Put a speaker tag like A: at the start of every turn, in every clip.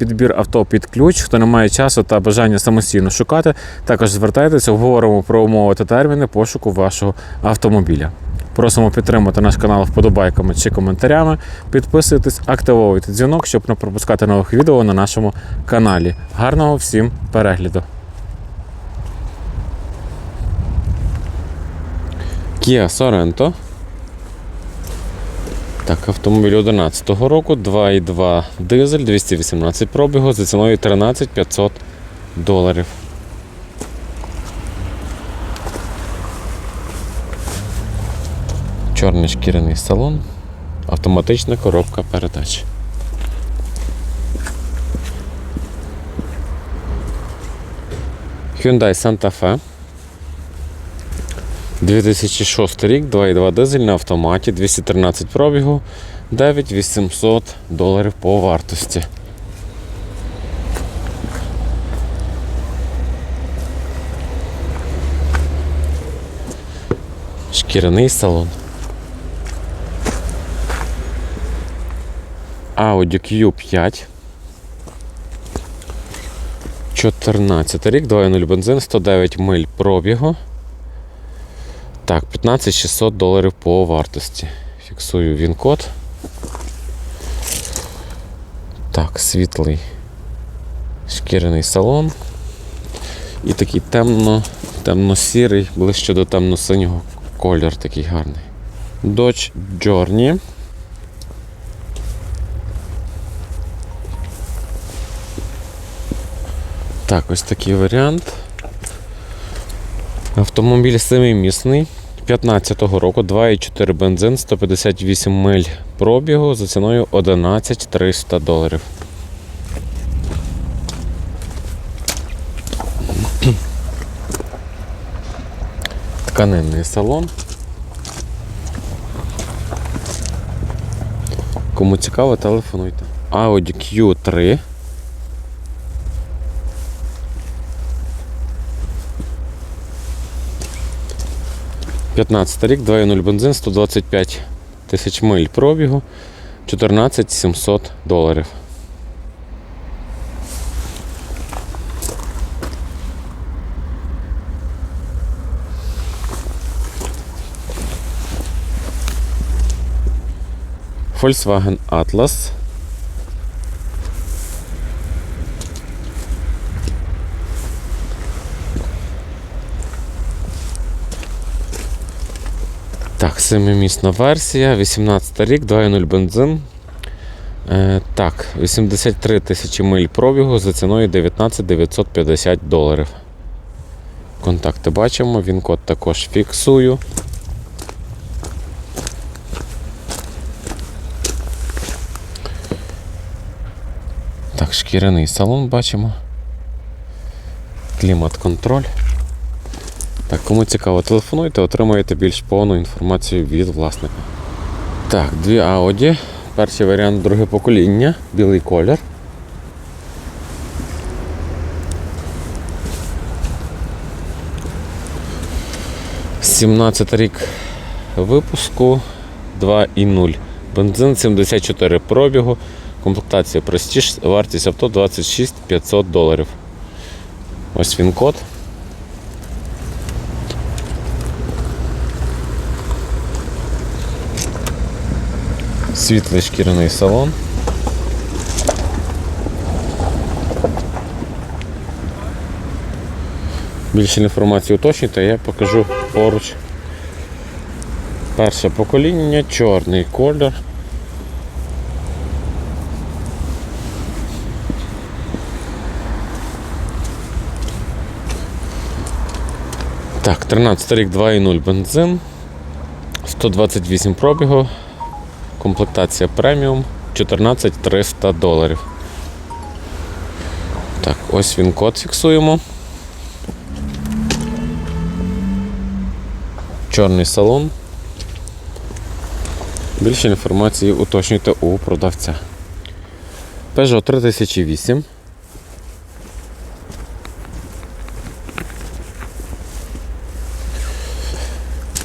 A: підбір авто під ключ, хто не має часу та бажання самостійно шукати, також звертайтеся, обговоримо про умови та терміни пошуку вашого автомобіля. Просимо підтримати наш канал вподобайками чи коментарями. Підписуйтесь, активовуйте дзвінок, щоб не пропускати нових відео на нашому каналі. Гарного всім перегляду! Kia Sorento. Так, автомобіль 11 року, 2,2 дизель, 218 пробігу за ціною 13 500 доларів. Чорний шкіряний салон, автоматична коробка передач. Hyundai Santa Fe. 2006 рік, 2,2 дизель на автоматі, 213 пробігу, 9800 доларів по вартості. Шкіряний салон. Audi Q5. 14 рік, 2.0 бензин, 109 миль пробігу. Так, 15 600 доларів по вартості. Фіксую він-код. Так, світлий шкіряний салон. І такий темно, темно-сірий, ближче до темно-синього колір такий гарний. Dodge Journey. Так, ось такий варіант. Автомобіль семимісний 15-го року, 2,4 бензин, 158 миль пробігу за ціною 11 300 доларів. Тканинний салон. Кому цікаво, телефонуйте. Audi Q3. – 15 рік, 2.0 бензин, 125 тисяч миль пробігу, 14 700 доларів. Volkswagen Atlas. Так, семимісна версія, 18 рік, 2.0 бензин. Е, так, 83 тисячі миль пробігу за ціною 19 950 доларів. Контакти бачимо, він код також фіксую. Так, шкіряний салон бачимо. Клімат-контроль. Так, кому цікаво, телефонуйте, отримаєте більш повну інформацію від власника. Так, дві Audi. Перший варіант друге покоління, білий колір. Сімнадцятий рік випуску 2,0. Бензин 74 пробігу. Комплектація простіж, вартість авто 26 500 доларів. Ось він код. Світлий шкіряний салон. Більше інформації уточнюйте, я покажу поруч. Перше покоління, чорний колір. Так, 13 рік 2,0 бензин, 128 пробігу, комплектація преміум 14300 доларів. Так, ось він код фіксуємо. Чорний салон. Більше інформації уточнюйте у продавця. Peugeot 3008.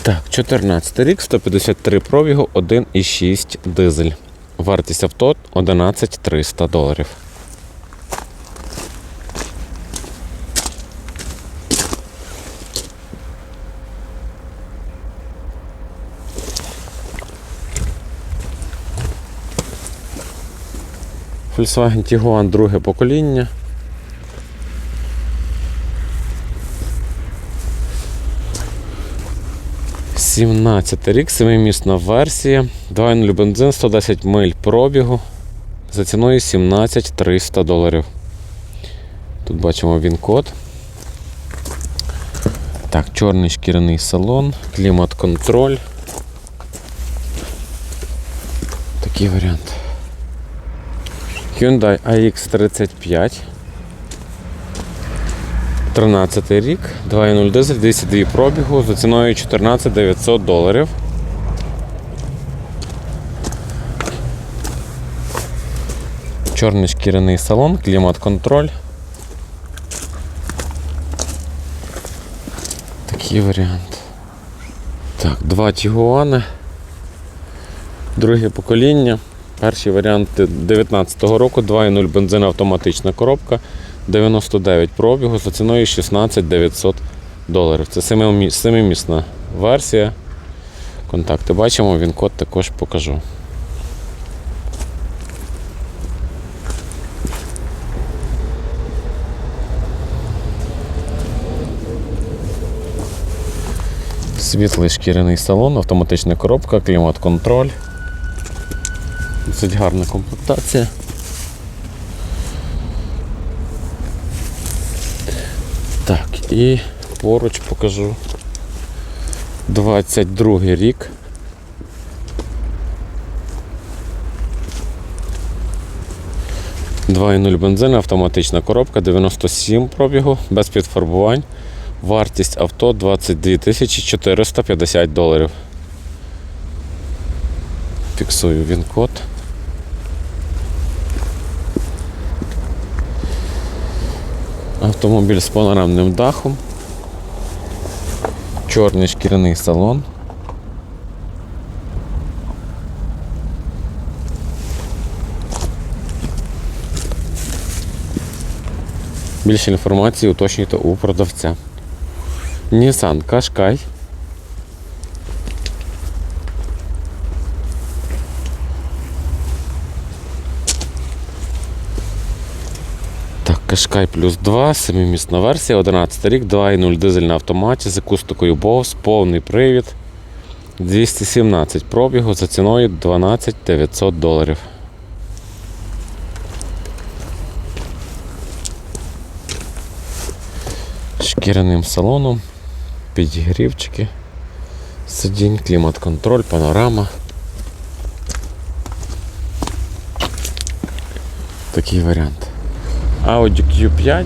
A: Так, 14 рік, 153 пробігу, 1,6 дизель. Вартість авто 11 300 доларів. Volkswagen Tiguan друге покоління. Сімнадцятий рік, семимісна версія. 2.0 бензин, 110 миль пробігу. За ціною 17 300 доларів. Тут бачимо він-код. Так, чорний шкіряний салон, клімат-контроль. Такий варіант. Hyundai AX35. 13 рік, 2.0 дизель, 202 пробігу за ціною 14 900 доларів. Чорний шкіряний салон, клімат-контроль. Такий варіант. Так, два Тігуани. Друге покоління. Перший варіант 19-го року, 2.0 бензин автоматична коробка, 99 пробігу за ціною 16 900 доларів. Це семимі- семимісна версія. Контакти бачимо, він код також покажу. Світлий шкіряний салон, автоматична коробка, клімат-контроль. Досить гарна комплектація. Так, і поруч покажу 22 рік. Два і 0 бензин, автоматична коробка, 97 пробігу, без підфарбувань. Вартість авто 22 тисячі 450 доларів. Фіксую він код. Автомобіль з панорамним дахом. Чорний шкіряний салон. Більше інформації уточнюйте у продавця. Nissan Qashqai. Qashqai плюс 2, семимісна версія, 11 рік, 2.0 дизель на автоматі з акустикою Bose, повний привід. 217 пробігу за ціною 12 900 доларів. Шкіряним салоном, підігрівчики, сидінь, клімат-контроль, панорама. Такий варіант. Audi Q5.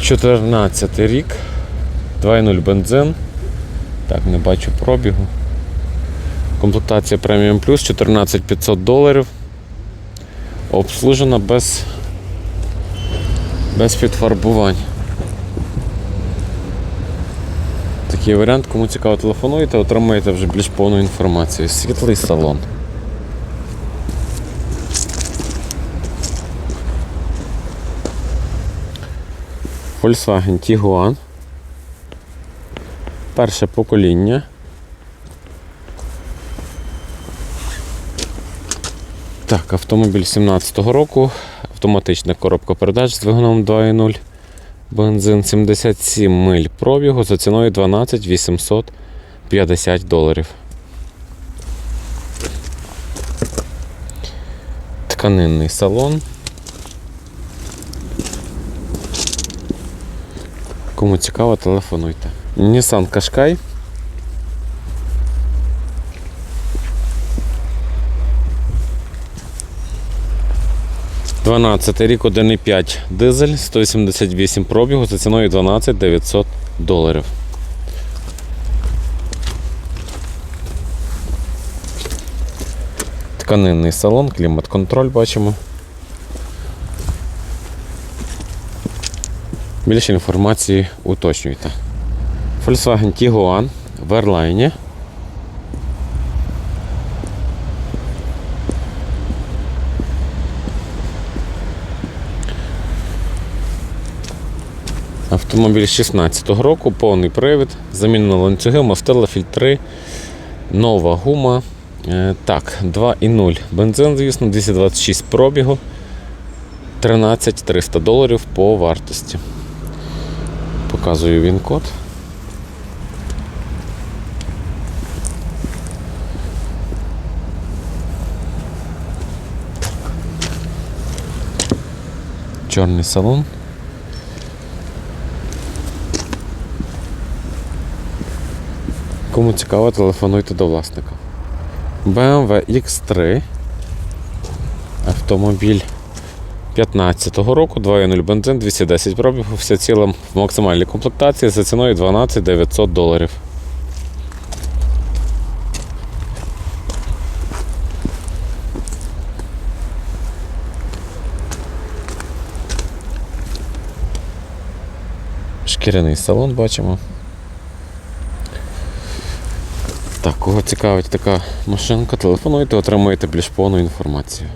A: 14 рік. 2.0 бензин. Так, не бачу пробігу. Комплектація Premium Plus 14 500 доларів. Обслужена без, без підфарбувань. Такий варіант, кому цікаво, телефонуйте, отримаєте вже більш повну інформацію. Світлий салон. Volkswagen Tiguan. Перше покоління. Так, автомобіль 17-го року, автоматична коробка передач з двигуном 2.0. Бензин 77 миль пробігу за ціною 12 850 доларів. Тканинний салон. Кому цікаво, телефонуйте. Nissan Qashqai. Дванадцятий рік 1,5 дизель, 188 пробігу за ціною 12 900 доларів. Тканинний салон, клімат-контроль бачимо. Більше інформації уточнюйте. Volkswagen Tiguan в Airline. Автомобіль 16-го року, повний привід, замінено ланцюги, мастила, фільтри, нова гума. Е, Так, 2,0 бензин, звісно, 226 пробігу, 13 300 доларів по вартості. Показую він код. Чорний салон. Кому цікаво, телефонуйте до власника. BMW X3. Автомобіль 15-го року, 2.0 бензин, 210 пробігу, все цілим в максимальній комплектації за ціною 12 900 доларів. Шкіряний салон бачимо. Так, кого цікавить така машинка, телефонуйте, отримуєте більш повну інформацію.